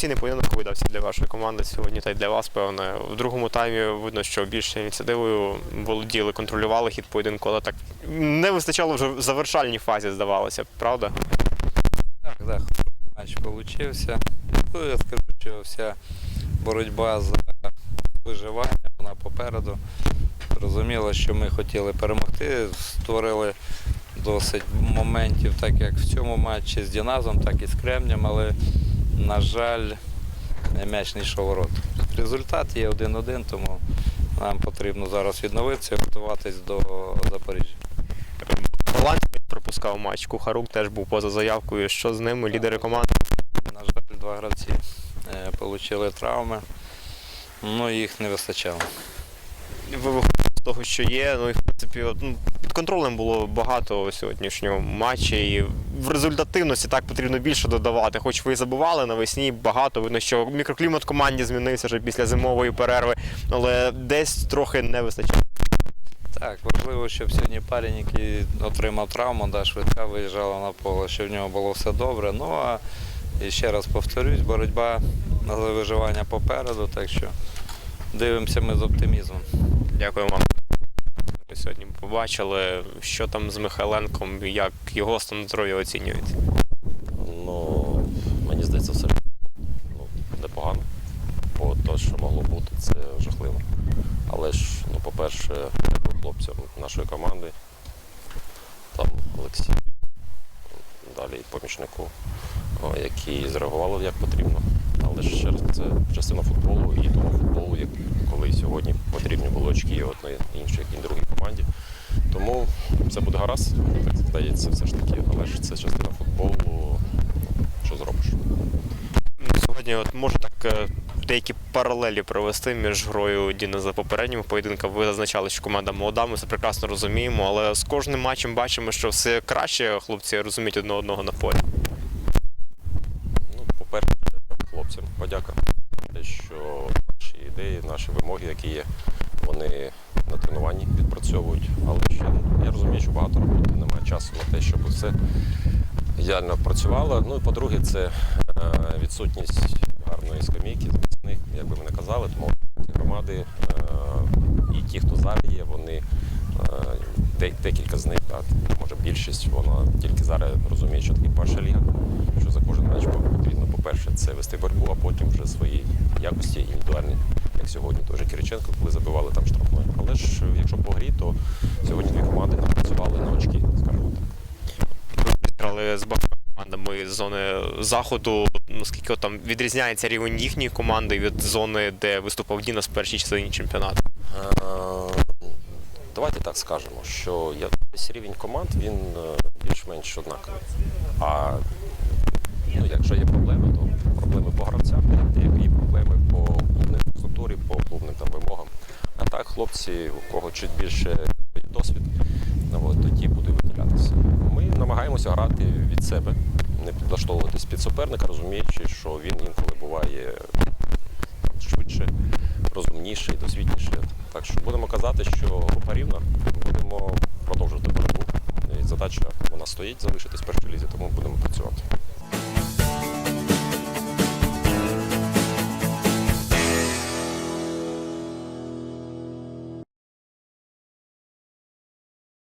емоційний поєдинок видався для вашої команди сьогодні та й для вас, певне. В другому таймі видно, що більше ініціативою володіли, контролювали хід поєдинку, але так не вистачало вже в завершальній фазі, здавалося, правда? Так, так, матч получився. Ну, я скажу, що вся боротьба за виживання, вона попереду. Зрозуміло, що ми хотіли перемогти, створили досить моментів, так як в цьому матчі з Діназом, так і з Кремнем, але, на жаль, м'яч не йшов у рот. Результат є 1-1, тому нам потрібно зараз відновитися і готуватись до Запоріжжя. Голландський пропускав матч. Кухарук теж був поза заявкою. Що з ними? Лідери команди. На жаль, два гравці отримали травми, ну їх не вистачало. Ви того, що є. Ну і в принципі, от, ну, під контролем було багато у сьогоднішньому матчі. І в результативності так потрібно більше додавати. Хоч ви забували навесні багато. Видно, що мікроклімат команді змінився вже після зимової перерви, але десь трохи не вистачає. Так, важливо, щоб сьогодні парень, який отримав травму, да, швидка виїжджала на поле, щоб в нього було все добре. Ну а і ще раз повторюсь, боротьба за виживання попереду, так що дивимося ми з оптимізмом. Дякую вам. Ми сьогодні побачили, що там з Михайленком, як його стан здоров'я оцінюють. Ну, мені здається, все ну, непогано. Бо те, що могло бути, це жахливо. Але ж, ну, по-перше, дякую хлопцям нашої команди, там Олексію, далі помічнику, які зреагували як потрібно. Але ж раз, це частина футболу і того футболу, як коли сьогодні потрібні були очки одної іншої і другій команді. Тому все буде гаразд, так здається, все ж таки, але ж це частина футболу. Що зробиш? Сьогодні от можу так е, деякі паралелі провести між грою Діна за попереднім поєдинком. Ви зазначали, що команда молода, ми це прекрасно розуміємо, але з кожним матчем бачимо, що все краще хлопці розуміють одне одного на полі. Ну, по-перше, хлопцям подяка. Що наші ідеї, наші вимоги, які є, вони на тренуванні відпрацьовують. Але ще я розумію, що багато роботи, немає часу на те, щоб все ідеально працювало. Ну і по-друге, це е, відсутність гарної скамійки захисних, як би ми казали, тому ці громади е, і ті, хто зараз є, вони е, декілька з них, так, може більшість, вона тільки зараз розуміє, що таке перша ліга, що за кожен матч потрібно, по-перше, це вести боротьбу, а потім вже свої якості індивідуальні, як сьогодні теж Кириченко, коли забивали там штрафною. Але ж якщо по грі, то сьогодні дві команди напрацювали на очки, скажімо так. З командами з зони заходу. Наскільки там відрізняється рівень їхньої команди від зони, де виступав Діна з першій частині чемпіонату? Е, Давайте так скажемо, що весь рівень команд він е, більш-менш однаковий. А ну, якщо є проблеми, то проблеми по гравцям, є проблеми по клубній структурі, по клубним там вимогам. А так, хлопці, у кого чуть більше досвід, ну, от, тоді буде виділятися. Ми намагаємося грати від себе, не підлаштовуватись під суперника, розуміючи, що він інколи буває швидше, розумніше і досвідніше. Так що будемо казати, що група рівна, будемо продовжувати боротьбу. Задача вона стоїть залишитись в першій лізі, тому будемо працювати.